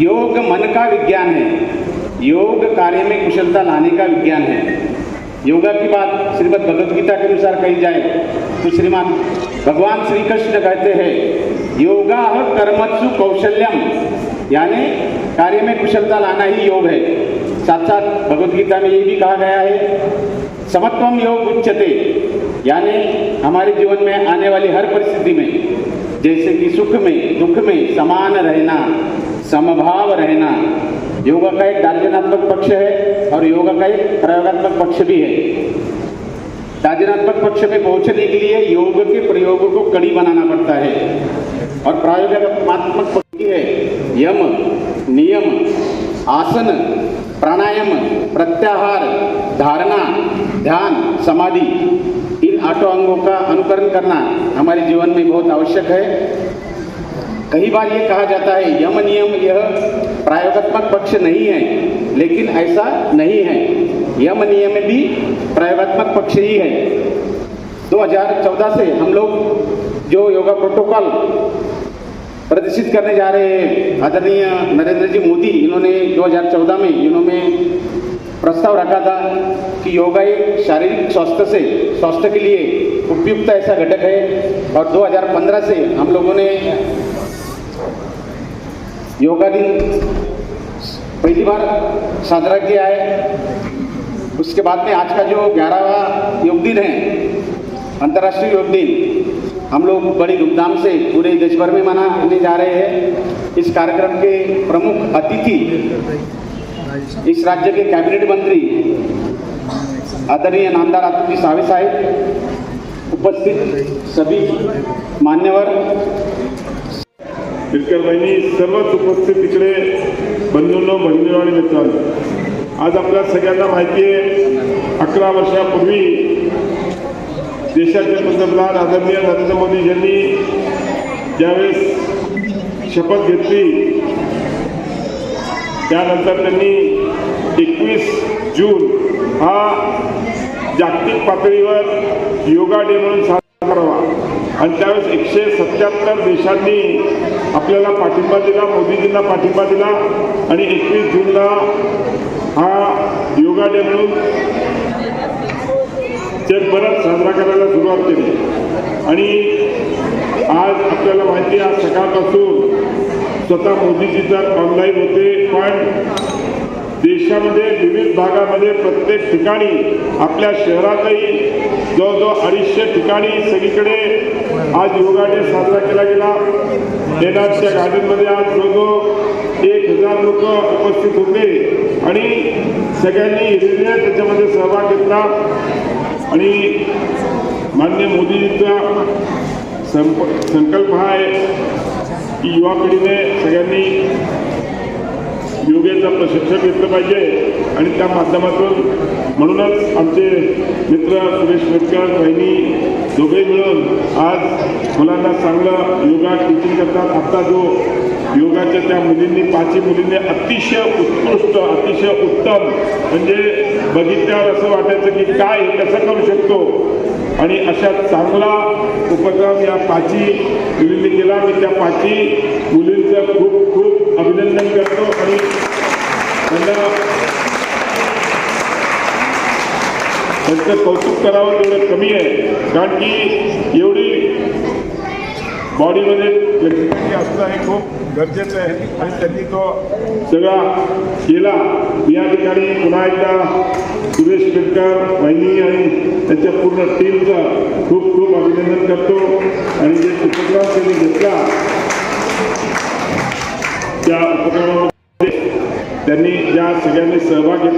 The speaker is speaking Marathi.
योग मन का विज्ञान है। योग कार्य में कुशलता लाने का विज्ञान है। योगा की बात श्रीमद् भगवद गीता के अनुसार कही जाए तो श्रीमान भगवान श्री कृष्ण कहते हैं, योगा और कर्मत्सु कौशल्यम, यानी कार्य में कुशलता लाना ही योग है। साथ साथ भगवद गीता में ये भी कहा गया है समत्वम योग उच्चते यानी हमारे जीवन में आने वाली हर परिस्थिति में, जैसे कि सुख में, दुख में समान रहना, समभाव रहना, योगा का एक दार्जनात्मक पक्ष है और योगा का एक प्रयोगात्मक पक्ष भी है। दार्जनात्मक पक्ष में पहुँचने के लिए योग के प्रयोग को कड़ी बनाना पड़ता है और प्रायोगिकात्मक पक्ष है। यम, नियम, आसन, प्राणायाम, प्रत्याहार, धारणा ध्यान, समाधि, इन आठों अंगों का अनुकरण करना हमारे जीवन में बहुत आवश्यक है। कई बार ये कहा जाता है, यम नियम यह प्रायोगात्मक पक्ष नहीं है, लेकिन ऐसा नहीं है। यम नियम भी प्रायोगात्मक पक्ष ही है। 2014 से हम लोग जो योगा प्रोटोकॉल प्रदर्शित करने जा रहे हैं, आदरणीय नरेंद्र जी मोदी, इन्होंने 2014 में इन्होंने प्रस्ताव रखा था कि योगा एक शारीरिक स्वास्थ्य से, स्वास्थ्य के लिए उपयुक्त ऐसा घटक है। और 2015 से हम लोगों ने योगा दिन पहली बार साजरा किया है। उसके बाद में आज का जो ग्यारहवा योग दिन है, अंतर्राष्ट्रीय योग दिन, हम लोग बड़ी धूमधाम से पूरे देश भर में मनाने जा रहे हैं। इस कार्यक्रम के प्रमुख अतिथि इस राज्य के कैबिनेट मंत्री आदरणीय नामदार आतुजी सावे साहेब उपस्थित सभी मान्यवर। बिलकर बहिणी सर्वच उपस्थित तिकडे बंधूंनो बहिणीनो आणि मित्रांनो आज आपल्या सगळ्यांना माहिती आहे अकरा वर्षापूर्वी देशाचे पंतप्रधान आदरणीय नरेंद्र मोदी यांनी ज्यावेळेस शपथ घेतली त्यानंतर त्यांनी एकवीस जून हा जागतिक पातळीवर योगा डे म्हणून साजरा करावा. आणि त्यावेळेस एकशे सत्याहत्तर देशांनी आपल्याला पाठिंबा दिला मोदीजींना पाठिंबा दिला. आणि एकवीस जूनला हा योगा डे म्हणून जगभरात साजरा करायला सुरुवात केली. आणि आज आपल्याला माहिती आज सकाळपासून स्वतः मोदीजी तर ऑनलाईन होते पण देशामध्ये विविध भागामध्ये प्रत्येक ठिकाणी आपल्या शहरातही जवळजवळ अडीचशे ठिकाणी सगळीकडे आज योगा डे साजरा केला गेला. एनआरच्या गार्डनमध्ये आज जवळजवळ एक हजार लोक उपस्थित होते आणि सगळ्यांनी हिरिरीने त्याच्यामध्ये सहभाग घेतला. आणि मान्य मोदीजींचा संप संकल्प हा आहे की युवा पिढीने सगळ्यांनी योगेचं प्रशिक्षण घेतलं पाहिजे आणि त्या माध्यमातून म्हणूनच आमचे मित्र सुरेश मेटकर बहिणी दोघे मिळून आज मुलांना चांगलं योगा टीचिंग करतात. आता जो योगाच्या त्या मुलींनी पाचही मुलींनी अतिशय उत्कृष्ट अतिशय उत्तम म्हणजे बघितल्यावर असं वाटायचं की काय कसं करू शकतो? आणि अशा चांगला उपक्रम या पाची मुलींनी केला मी त्या पाची. मुलींचं खूप खूप अभिनंदन करतो आणि त्यांना त्यांचं कौतुक करावं तेवढं कमी आहे. कारण की एवढी बॉडीमध्ये असणं हे खूप गरजेचं आहे. आणि त्यांनी तो सगळा केला. ठिकाणी पुन्हा एकदा सुरेश केटकर वहिनी आणि त्यांच्या पूर्ण टीमचं खूप खूप अभिनंदन करतो. आणि जे उपक्रम त्यांनी घेतला त्या उपक्रमामध्ये त्यांनी ज्या सगळ्यांनी सहभाग घेतला